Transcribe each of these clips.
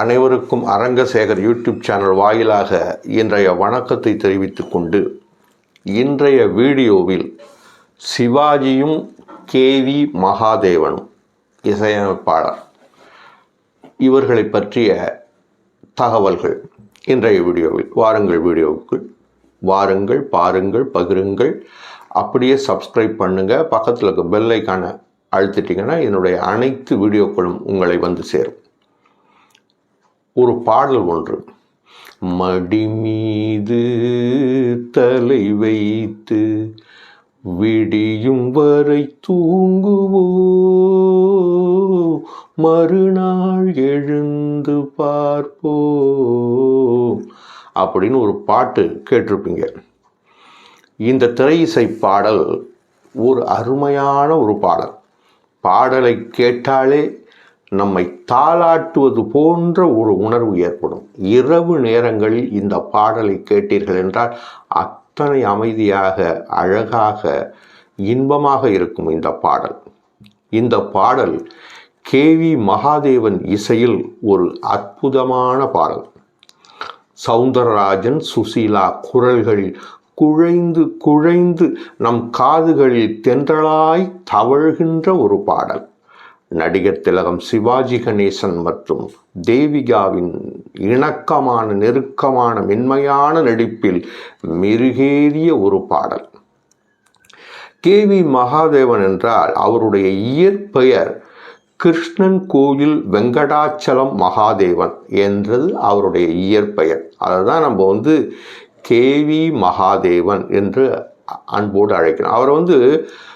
அனைவருக்கும் Arangasekar YouTube channel வாயிலாக இன்றைய வணக்கத்தை தெரிவித்து கொண்டு இன்றைய வீடியோவில் சிவாஜியும் கேவி மகாதேவனும் இசையமைப்பாளர். இவர்களை பற்றிய தகவல்கள் இன்றைய வீடியோவில். வாருங்கள் வீடியோவுக்கு. வாருங்கள் பாருங்கள் பகிருங்கள். அப்படியே சப்ஸ்கிரைப் பண்ணுங்கள் பக்கத்தில் இருக்க பெல் ஐக்கானை அழுத்திட்டிங்கன்னா என்னுடைய அனைத்து வீடியோக்களும் உங்களை வந்து சேரும். ஒரு பாடல் ஒன்று. மடி மீது தலை வைத்து விடியும் வரை தூங்குவோ? மறுநாள் எழுந்து பார்ப்போ? அப்படின்னு ஒரு பாட்டு கேட்டிருப்பீங்க. இந்த திரை இசை பாடல் ஒரு அருமையான ஒரு பாடல். பாடலை கேட்டாலே நம்மை தாளாட்டுவது போன்ற ஒரு உணர்வு ஏற்படும். இரவு நேரங்களில் இந்த பாடலை கேட்டீர்கள் என்றால் அத்தனை அமைதியாக அழகாக இன்பமாக இருக்கும் இந்த பாடல். இந்த பாடல் கேவி மகாதேவன் இசையில் ஒரு அற்புதமான பாடல். சவுந்தரராஜன் சுசீலா குரல்கள் குழைந்து குழைந்து நம் காதுகளில் தென்றலாய் தவழ்கின்ற ஒரு பாடல். நடிகர் திலகம் சிவாஜி கணேசன் மற்றும் தேவிகாவின் இணக்கமான நெருக்கமான மென்மையான நடிப்பில் மெருகேறிய ஒரு பாடல். கே. வி. மகாதேவன் என்றால் அவருடைய இயற்பெயர் கிருஷ்ணன் கோயில் வெங்கடாச்சலம் மகாதேவன் என்றது அவருடைய இயற்பெயர். அதை தான் நம்ம வந்து கேவி மகாதேவன் என்று அன்போடு அழைக்கணும். அவரை வந்து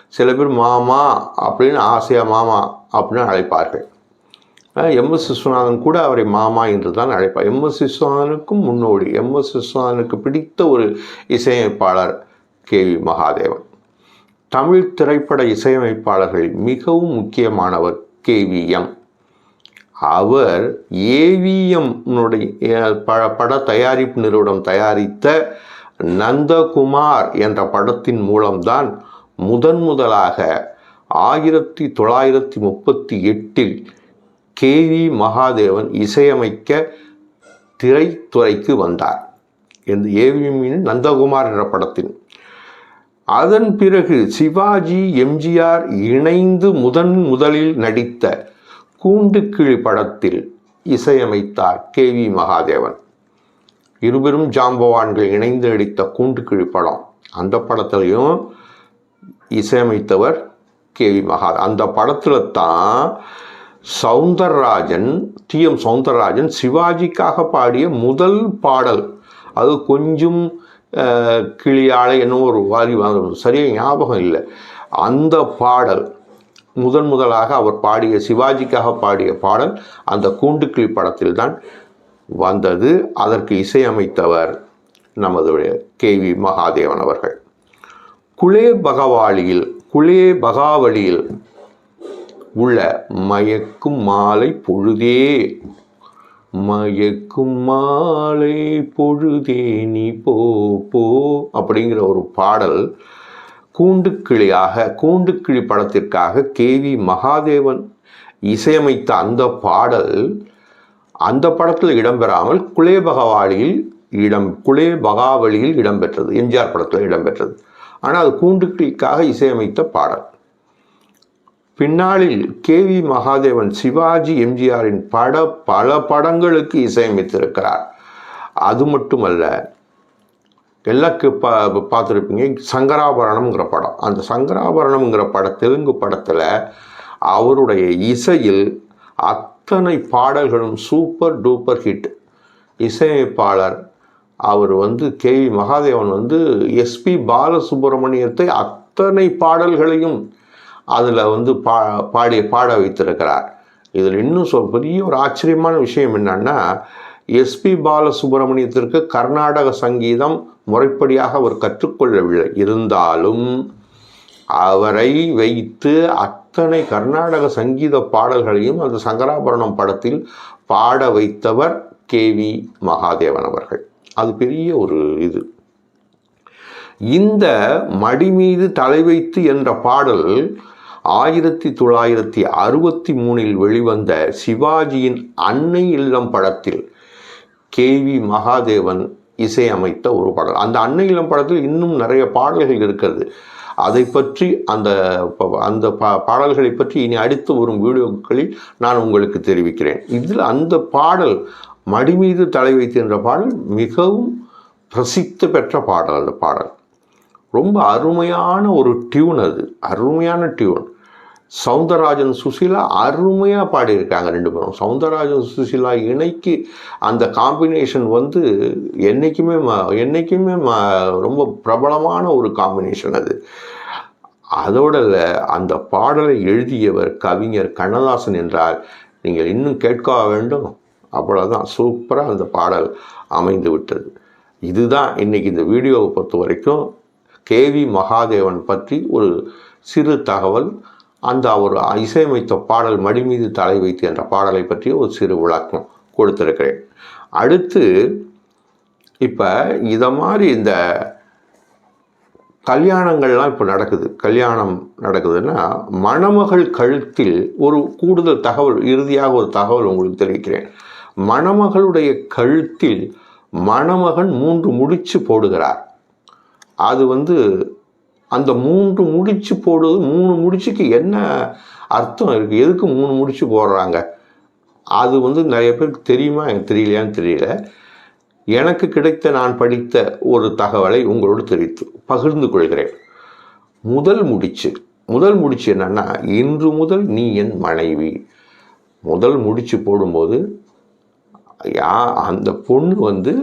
சில பேர் மாமா அப்படின்னு ஆசையாக மாமா அப்படின்னு அழைப்பார்கள். எம் எஸ் விஸ்வநாதன் கூட அவரை மாமா என்று தான் அழைப்பார். எம் எஸ் விஸ்வநாதனுக்கும் முன்னோடி எம் எஸ் விஸ்வநாதனுக்கு பிடித்த ஒரு இசையமைப்பாளர் கே வி மகாதேவன். தமிழ் திரைப்பட இசையமைப்பாளர்களில் மிகவும் முக்கியமானவர் கேவிஎம் அவர் ஏவிஎம்னுடைய பட பட தயாரிப்பு நிறுவனம் தயாரித்த நந்தகுமார் என்ற படத்தின் மூலம்தான் முதன் முதலாக ஆயிரத்தி தொள்ளாயிரத்தி முப்பத்தி எட்டில் கேவி மகாதேவன் இசையமைக்க திரைத்துறைக்கு வந்தார். இந்த ஏவிஎம்மின் நந்தகுமார் என்ற படத்தின். அதன் பிறகு சிவாஜி எம்ஜிஆர் இணைந்து முதன் முதலில் நடித்த கூண்டுக்கிழி படத்தில் இசையமைத்தார் கே வி மகாதேவன். இருவரும் ஜாம்பவான்கள் இணைந்து அடித்த கூண்டுக்கிழி படம் அந்த படத்துலையும் இசையமைத்தவர் கே வி மகா அந்த படத்தில் தான் சவுந்தரராஜன் டி. எம். சவுந்தரராஜன் சிவாஜிக்காக பாடிய முதல் பாடல். அது கொஞ்சம் கிளியாழை என்னவோ ஒரு வாரி சரியாக ஞாபகம் இல்லை. அந்த பாடல் முதன் முதலாக அவர் பாடிய சிவாஜிக்காக பாடிய பாடல் அந்த கூண்டுக்கிளி படத்தில் தான் வந்தது. அதற்கு இசையமைத்தவர் நமது கே வி மகாதேவன் அவர்கள். குளே பகவாளியில் குளே பகாவளியில் உள்ள மயக்கும் மாலை பொழுதே மயக்கும் மாலை பொழுதே நீ போ போ அப்படிங்கிற ஒரு பாடல் கூண்டுக்கிளியாக கூண்டுக்கிளி படத்திற்காக கே வி மகாதேவன் இசையமைத்த அந்த பாடல் அந்த படத்தில் இடம்பெறாமல் குலே பகவாளியில் இடம் குலே பகாவளியில் இடம்பெற்றது எம்ஜிஆர் படத்தில் இடம்பெற்றது. ஆனால் அது கூண்டுக்கிளிக்காக இசையமைத்த பாடல். பின்னாளில் கே வி மகாதேவன் சிவாஜி எம்ஜிஆரின் பட பல படங்களுக்கு இசையமைத்திருக்கிறார். அது மட்டுமல்ல எல்லாக்கு பா பார்த்துருப்பீங்க சங்கராபரணம்ங்கிற படம். அந்த சங்கராபரணம்ங்கிற பட தெலுங்கு படத்தில் அவருடைய இசையில் அத்தனை பாடல்களும் சூப்பர் டூப்பர் ஹிட். இசையமைப்பாளர் அவர் வந்து கே வி மகாதேவன் வந்து எஸ்பி பாலசுப்ரமணியத்தை அத்தனை பாடல்களையும் அதில் வந்து பா பாடி பாட வைத்திருக்கிறார். இதில் இன்னும் சொல் பெரிய ஒரு ஆச்சரியமான விஷயம் என்னன்னா எஸ்பி பாலசுப்ரமணியத்திற்கு கர்நாடக சங்கீதம் முறைப்படியாக அவர் கற்றுக்கொள்ளவில்லை. இருந்தாலும் அவரை வைத்து அத்தனை கர்நாடக சங்கீத பாடல்களையும் அந்த சங்கராபரணம் படத்தில் பாட வைத்தவர் கே வி மகாதேவன் அவர்கள். அது பெரிய ஒரு இது. இந்த மடி மீது தலை வைத்து என்ற பாடல் ஆயிரத்தி தொள்ளாயிரத்தி அறுபத்தி மூணில் வெளிவந்த சிவாஜியின் அன்னை இல்லம் படத்தில் கே வி மகாதேவன் இசையமைத்த ஒரு பாடல். அந்த அன்னையிலம் படத்தில் இன்னும் நிறைய பாடல்கள் இருக்கிறது. அதை பற்றி அந்த ப- அந்த பா பாடல்களை பற்றி இனி அடுத்து வரும் வீடியோக்களில் நான் உங்களுக்கு தெரிவிக்கிறேன். இதில் அந்த பாடல் மடி மீது தலை வைத்து என்ற பாடல் மிகவும் பிரசித்தி பெற்ற பாடல் அந்த பாடல். ரொம்ப அருமையான ஒரு டியூன் அது. அருமையான டியூன். சவுந்தரராஜன் சுசிலா அருமையாக பாடியிருக்காங்க ரெண்டு பேரும். சவுந்தரராஜன் சுசிலா இணைக்கு அந்த காம்பினேஷன் வந்து என்றைக்குமே ம என்றைக்குமே ம ரொம்ப பிரபலமான ஒரு காம்பினேஷன் அது. அதோட அந்த பாடலை எழுதியவர் கவிஞர் கண்ணதாசன் என்றால் நீங்கள் இன்னும் கேட்க வேண்டும்? அவ்வளோதான் சூப்பராக அந்த பாடல் அமைந்து விட்டது. இதுதான் இன்னைக்கு இந்த வீடியோவை பொறுத்த வரைக்கும் கேவி மகாதேவன் பற்றி ஒரு சிறு தகவல். அந்த அவர் இசையமைத்த பாடல் மடி மீது தலை வைத்து என்ற பாடலை பற்றிய ஒரு சிறு விளக்கம் கொடுத்துருக்கிறேன். அடுத்து இப்போ இதை மாதிரி இந்த கல்யாணங்கள்லாம் இப்போ நடக்குது. கல்யாணம் நடக்குதுன்னா மணமகள் கழுத்தில் ஒரு கூடுதல் தகவல் இறுதியாக ஒரு தகவல் உங்களுக்கு தெரிவிக்கிறேன். மணமகளுடைய கழுத்தில் மணமகன் மூன்று முடிச்சு போடுகிறார். அது வந்து அந்த மூன்று முடிச்சு போடுவது மூணு முடிச்சுக்கு என்ன அர்த்தம் இருக்குது எதுக்கு மூணு முடிச்சு போடுறாங்க? அது வந்து நிறைய பேருக்கு தெரியுமா? எனக்கு தெரியலையான்னு தெரியல. எனக்கு கிடைத்த நான் படித்த ஒரு தகவலை உங்களோடு தெரிவித்து பகிர்ந்து கொள்கிறேன். முதல் முடிச்சு முதல் முடிச்சு என்னன்னா இன்று முதல் நீ என் மனைவி. முதல் முடிச்சு போடும்போது யா அந்த பொண்ணு வந்து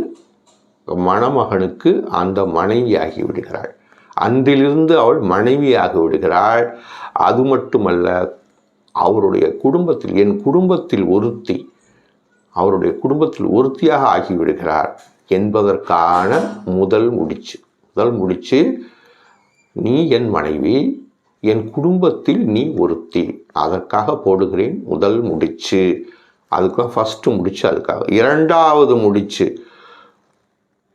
மணமகனுக்கு அந்த மனைவியாகி விடுகிறாள். அன்றிலிருந்து அவள் மனைவியாகி விடுகிறாள். அது மட்டுமல்ல அவருடைய குடும்பத்தில் என் குடும்பத்தில் ஒருத்தி அவருடைய குடும்பத்தில் ஒருத்தியாக ஆகிவிடுகிறார் என்பதற்கான முதல் முடிச்சு. முதல் முடிச்சு நீ என் மனைவி என் குடும்பத்தில் நீ ஒருத்தி. அதற்காக போடுகிறேன் முதல் முடிச்சு. அதுக்கு ஃபஸ்ட்டு முடிச்சு அதுக்காக. இரண்டாவது முடிச்சு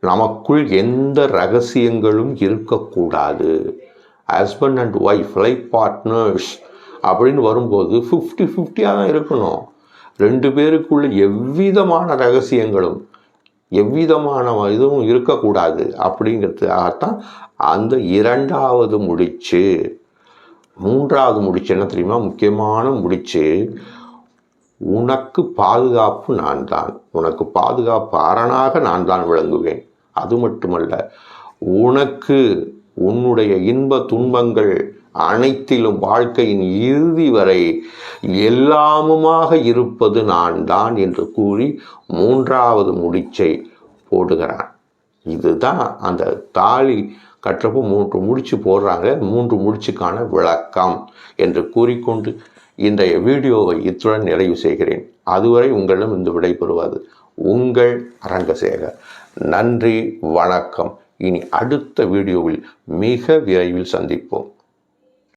நமக்குள் எந்த ரகசியங்களும் இருக்கக்கூடாது. Husband and wife life partners அப்படின்னு வரும்போது ஃபிஃப்டி ஃபிஃப்டியாக தான் இருக்கணும். ரெண்டு பேருக்குள்ள எவ்விதமான ரகசியங்களும் எவ்விதமான இதுவும் இருக்கக்கூடாது அப்படிங்கிறதுக்காகத்தான் அந்த இரண்டாவது முடிச்சு மூன்றாவது முடிச்சு என்ன தெரியுமா? முக்கியமான முடிச்சு உனக்கு பாதுகாப்பு நான் தான் உனக்கு பாதுகாப்பு அரணாக நான் தான் விளங்குவேன். அது மட்டுமல்ல உனக்கு உன்னுடைய இன்ப துன்பங்கள் அனைத்திலும் வாழ்க்கையின் இறுதி வரை எல்லாமுமாக இருப்பது நான் தான் என்று கூறி மூன்றாவது முடிச்சை போடுகிறான். இதுதான் அந்த தாலி கற்றப்போ மூன்று முடிச்சு போடுறாங்க. மூன்று முடிச்சுக்கான விளக்கம் என்று கூறிக்கொண்டு இன்றைய வீடியோவை இத்துடன் நிறைவு செய்கிறேன். அதுவரை உங்களிடம் இந்த விடைபெறுவது உங்கள் அரங்கசேகர். நன்றி வணக்கம். இனி அடுத்த வீடியோவில் மிக விரைவில் சந்திப்போம்.